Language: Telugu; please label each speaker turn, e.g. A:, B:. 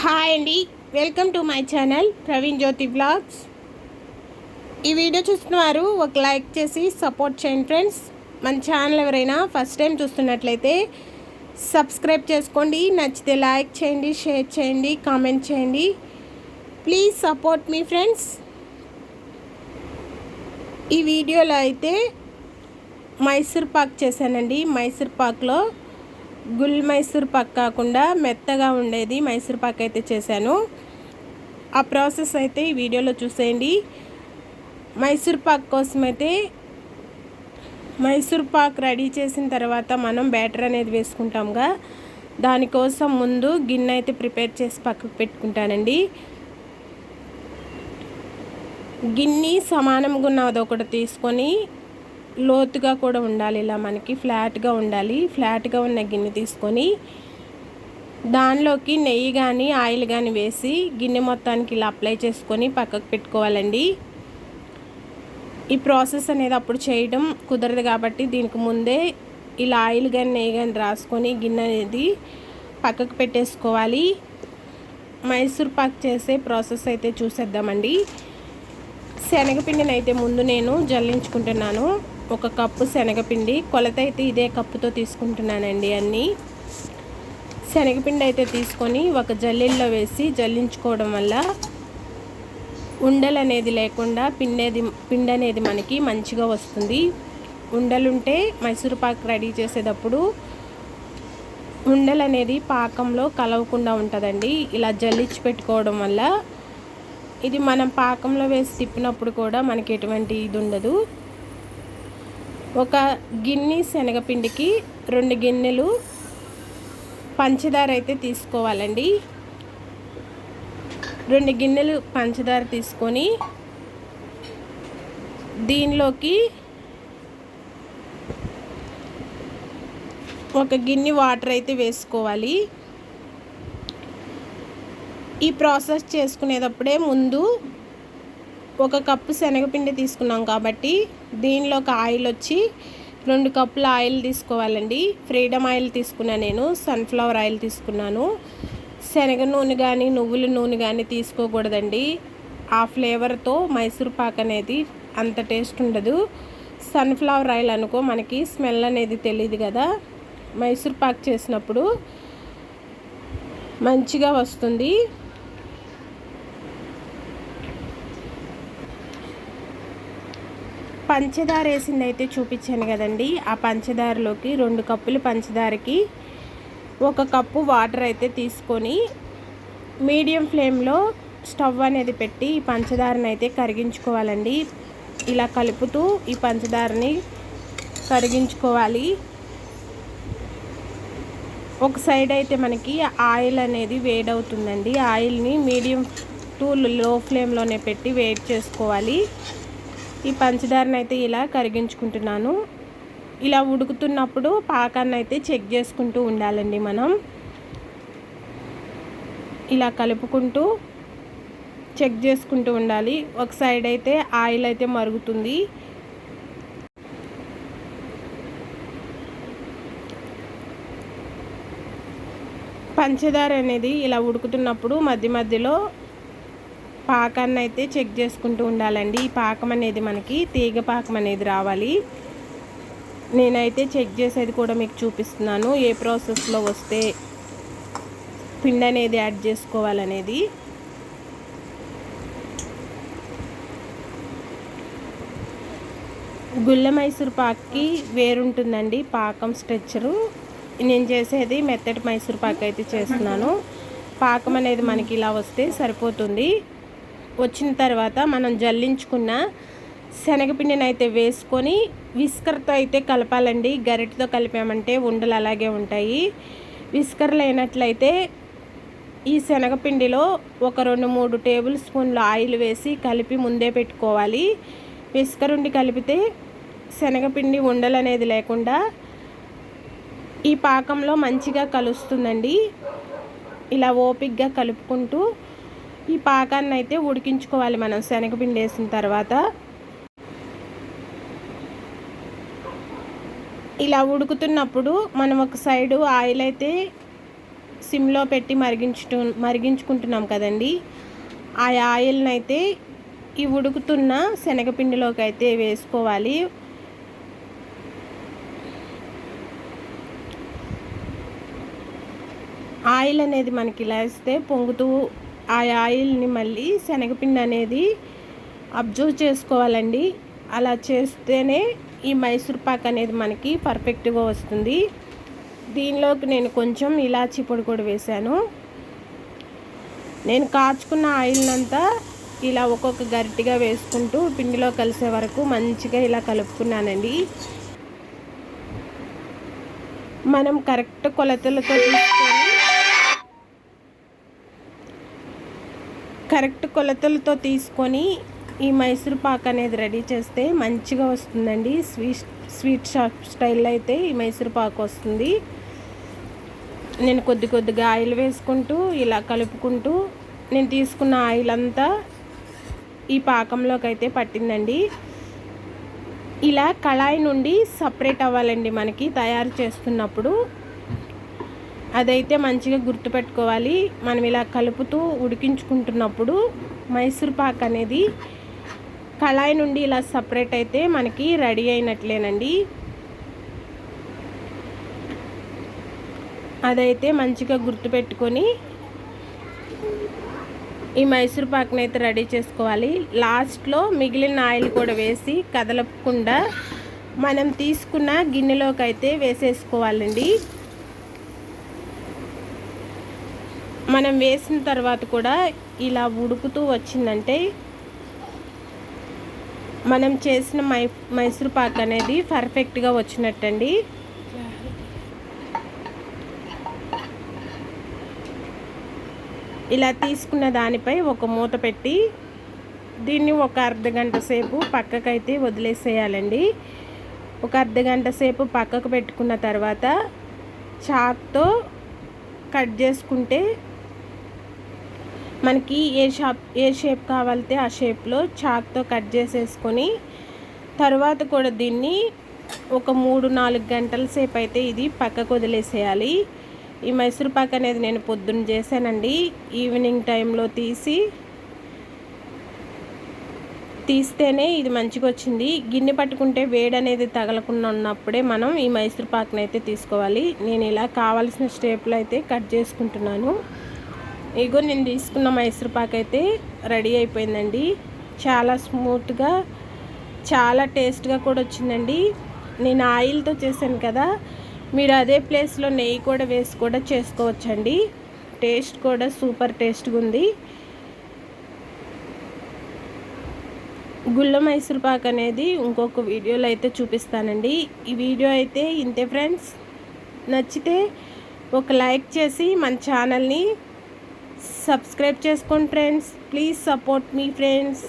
A: హాయ్ అండి. Welcome to my channel Praveen Jyothi blogs ఈ వీడియో చూస్తున్నవారు ఒక లైక్ చేసి సపోర్ట్ చేయండి ఫ్రెండ్స్. మన ఛానల్ ఎవరైనా ఫస్ట్ టైం చూస్తున్నట్లయితే సబ్స్క్రైబ్ చేసుకోండి. నచ్చితే లైక్ చేయండి షేర్ చేయండి కామెంట్ చేయండి. ప్లీజ్ సపోర్ట్ మీ ఫ్రెండ్స్. ఈ వీడియోలో అయితే మైసూర్ పాక్ చేశానండి. మైసూర్ పాక్లో గుల్ మైసూర్ పాక్ కాకుండా మెత్తగా ఉండేది మైసూర్ పాక్ అయితే చేశాను. ఆ ప్రాసెస్ అయితే ఈ వీడియోలో చూసేయండి. మైసూర్ పాక్ కోసం అయితే మైసూర్ పాక్ రెడీ చేసిన తర్వాత మనం బ్యాటర్ అనేది వేసుకుంటాంగా. దానికోసం ముందు గిన్నె అయితే ప్రిపేర్ చేసి పక్కకు పెట్టుకుంటానండి. గిన్నె సమానంగా ఉన్న ఒకటి తీసుకొని లోతుగా కూడా ఉండాలి. ఇలా మనకి ఫ్లాట్గా ఉండాలి. ఫ్లాట్గా ఉన్న గిన్నె తీసుకొని దానిలోకి నెయ్యి కానీ ఆయిల్ కానీ వేసి గిన్నె మొత్తానికి ఇలా అప్లై చేసుకొని పక్కకు పెట్టుకోవాలండి. ఈ ప్రాసెస్ అనేది అప్పుడు చేయడం కుదరదు కాబట్టి దీనికి ముందే ఇలా ఆయిల్ కానీ నెయ్యి కానీ రాసుకొని గిన్నె అనేది పక్కకు పెట్టేసుకోవాలి. మైసూర్ పాక్ చేసే ప్రాసెస్ అయితే చూసేద్దామండి. శనగపిండిని అయితే ముందు నేను జల్లించుకుంటున్నాను. ఒక కప్పు శనగపిండి. కొలత అయితే ఇదే కప్పుతో తీసుకుంటున్నానండి అన్నీ. శనగపిండి అయితే తీసుకొని ఒక జల్లీల్లో వేసి జల్లించుకోవడం వల్ల ఉండలు అనేది లేకుండా పిండేది పిండి అనేది మనకి మంచిగా వస్తుంది. ఉండలుంటే మైసూరు పాక్ రెడీ చేసేటప్పుడు ఉండలు అనేది పాకంలో కలవకుండా ఉంటుందండి. ఇలా జల్లించి పెట్టుకోవడం వల్ల ఇది మనం పాకంలో వేసి తిప్పినప్పుడు కూడా మనకి ఎటువంటి ఇది ఉండదు. ఒక గిన్నె శనగపిండికి రెండు గిన్నెలు పంచదార అయితే తీసుకోవాలండి. రెండు గిన్నెలు పంచదార తీసుకొని దీనిలోకి ఒక గిన్నె వాటర్ అయితే వేసుకోవాలి. ఈ ప్రాసెస్ చేసుకునేటప్పుడే ముందు ఒక కప్పు శనగపిండి తీసుకున్నాం కాబట్టి దీనిలోకి ఆయిల్ వచ్చి రెండు కప్పుల ఆయిల్ తీసుకోవాలండి. ఫ్రీడమ్ ఆయిల్ తీసుకున్నా నేను సన్ఫ్లవర్ ఆయిల్ తీసుకున్నాను. శనగ నూనె కానీ నువ్వుల నూనె కానీ తీసుకోకూడదండి. ఆ ఫ్లేవర్తో మైసూర్ పాక్ అనేది అంత టేస్ట్ ఉండదు. సన్ఫ్లవర్ ఆయిల్ అనుకో మనకి స్మెల్ అనేది తెలియదు కదా. మైసూర్ పాక్ చేసినప్పుడు మంచిగా వస్తుంది. పంచదార వేసింది అయితే చూపించాను కదండి. ఆ పంచదారలోకి రెండు కప్పులు పంచదారకి ఒక కప్పు వాటర్ అయితే తీసుకొని మీడియం ఫ్లేమ్లో స్టవ్ అనేది పెట్టి ఈ పంచదారని అయితే కరిగించుకోవాలండి. ఇలా కలుపుతూ ఈ పంచదారని కరిగించుకోవాలి. ఒక సైడ్ అయితే మనకి ఆయిల్ అనేది వేడవుతుందండి. ఆయిల్ని మీడియం టు లో ఫ్లేమ్లోనే పెట్టి వేడి చేసుకోవాలి. ఈ పంచదారని అయితే ఇలా కరిగించుకుంటున్నాను. ఇలా ఉడుకుతున్నప్పుడు పాకాన్ని అయితే చెక్ చేసుకుంటూ ఉండాలండి మనం. ఇలా కలుపుకుంటూ చెక్ చేసుకుంటూ ఉండాలి. ఒక సైడ్ అయితే ఆయిల్ అయితే మరుగుతుంది. పంచదార అనేది ఇలా ఉడుకుతున్నప్పుడు మధ్య మధ్యలో పాకాన్ని అయితే చెక్ చేసుకుంటూ ఉండాలండి. ఈ పాకం అనేది మనకి తీగ పాకం అనేది రావాలి. నేనైతే చెక్ చేసేది కూడా మీకు చూపిస్తున్నాను. ఏ ప్రాసెస్లో వస్తే పిండి అనేది యాడ్ చేసుకోవాలనేది. గుళ్ళ మైసూర్ పాక్కి వేరుంటుందండి పాకం స్ట్రెచ్చరు. నేను చేసేది మెత్తటి మైసూర్ పాక్ అయితే చేస్తున్నాను. పాకం అనేది మనకి ఇలా వస్తే సరిపోతుంది. వచ్చిన తర్వాత మనం జల్లించుకున్న శనగపిండిని అయితే వేసుకొని విస్కర్తో అయితే కలపాలండి. గరిటతో కలిపామంటే ఉండలు అలాగే ఉంటాయి. విస్కర్ లేనట్లయితే ఈ శనగపిండిలో ఒక రెండు మూడు టేబుల్ స్పూన్లు ఆయిల్ వేసి కలిపి ముందే పెట్టుకోవాలి. విస్కర్ ఉండి కలిపితే శనగపిండి ఉండలు అనేది లేకుండా ఈ పాకంలో మంచిగా కలుస్తుందండి. ఇలా ఓపిక్గా కలుపుకుంటూ ఈ పాకాన్ని అయితే ఉడికించుకోవాలి మనం. శనగపిండి వేసిన తర్వాత ఇలా ఉడుకుతున్నప్పుడు మనం ఒక సైడు ఆయిల్ అయితే సిమ్లో పెట్టి మరిగించు మరిగించుకుంటున్నాం కదండి. ఆ ఆయిల్ని అయితే ఈ ఉడుకుతున్న శనగపిండిలోకి అయితే వేసుకోవాలి. ఆయిల్ అనేది మనకి ఇలా వేస్తే పొంగుతూ ఆ ఆయిల్ని మళ్ళీ శనగపిండి అనేది అబ్జర్వ్ చేసుకోవాలండి. అలా చేస్తేనే ఈ మైసూర్ పాక్ అనేది మనకి పర్ఫెక్ట్గా వస్తుంది. దీనిలోకి నేను కొంచెం ఇలాచి పొడి కూడా వేశాను నేను కాచుకున్న ఆయిల్ అంతా ఇలా ఒక్కొక్క గరిటిగా వేసుకుంటూ పిండిలో కలిసే వరకు మంచిగా ఇలా కలుపుకున్నానండి. మనం కరెక్ట్ కొలతలతో తీసుకొని కరెక్ట్ కొలతలతో తీసుకొని ఈ మైసూర్ పాక్ అనేది రెడీ చేస్తే మంచిగా వస్తుందండి. స్వీట్ స్వీట్ షాప్ స్టైల్లో అయితే ఈ మైసూర్ పాక్ వస్తుంది. నేను కొద్ది కొద్దిగా ఆయిల్ వేసుకుంటూ ఇలా కలుపుకుంటూ నేను తీసుకున్న ఆయిల్ అంతా ఈ పాకంలోకి అయితే పట్టిందండి. ఇలా కళాయి నుండి సపరేట్ అవ్వాలండి మనకి తయారు చేస్తున్నప్పుడు. అదైతే మంచిగా గుర్తుపెట్టుకోవాలి. మనం ఇలా కలుపుతూ ఉడికించుకుంటున్నప్పుడు మైసూర్ పాక్ అనేది కళాయి నుండి ఇలా సపరేట్ అయితే మనకి రెడీ అయినట్లేనండి. అదైతే మంచిగా గుర్తుపెట్టుకొని ఈ మైసూర్ పాక్ని అయితే రెడీ చేసుకోవాలి. లాస్ట్లో మిగిలిన ఆయిల్ కూడా వేసి కదలకుండా మనం తీసుకున్న గిన్నెలోకి అయితే వేసేసుకోవాలండి. మనం వేసిన తర్వాత కూడా ఇలా ఉడుకుతూ వచ్చిందంటే మనం చేసిన మై మైసూర్ పాక్ అనేది పర్ఫెక్ట్గా వచ్చినట్టండి. ఇలా తీసుకున్న దానిపై ఒక మూత పెట్టి దీన్ని ఒక అర్ధ గంట సేపు పక్కకైతే వదిలేసేయాలండి. ఒక అర్ధ గంట సేపు పక్కకు పెట్టుకున్న తర్వాత చాక్తో కట్ చేసుకుంటే మనకి ఏ షాప్ ఏ షేప్ కావాలితే ఆ షేప్లో చాక్తో కట్ చేసేసుకొని తర్వాత కూడా దీన్ని ఒక మూడు నాలుగు గంటల సేపు అయితే ఇది పక్కకు వదిలేసేయాలి. ఈ మైసూర్ పాక్ అనేది నేను పొద్దున్న చేశానండి. ఈవినింగ్ టైంలో తీసి తీస్తేనే ఇది మంచిగా వచ్చింది. గిన్నె పట్టుకుంటే వేడి అనేది తగలకుండా ఉన్నప్పుడే మనం ఈ మైసూర్ పాక్ని అయితే తీసుకోవాలి. నేను ఇలా కావాల్సిన స్టేప్లు అయితే కట్ చేసుకుంటున్నాను. ఇగో నేను తీసుకున్న మైసూర్ పాక్ అయితే రెడీ అయిపోయిందండి. చాలా స్మూత్గా చాలా టేస్ట్గా కూడా వచ్చిందండి. నేను ఆయిల్తో చేశాను కదా మీరు అదే ప్లేస్లో నెయ్యి కూడా వేసి కూడా చేసుకోవచ్చండి. టేస్ట్ కూడా సూపర్ టేస్ట్గా ఉంది. గుళ్ళ మైసూర్ పాక్ అనేది ఇంకొక వీడియోలో అయితే చూపిస్తానండి. ఈ వీడియో అయితే ఇంతే ఫ్రెండ్స్. నచ్చితే ఒక లైక్ చేసి మన ఛానల్ని సబ్స్క్రైబ్ చేసుకోండి ఫ్రెండ్స్. ప్లీజ్ సపోర్ట్ మీ ఫ్రెండ్స్.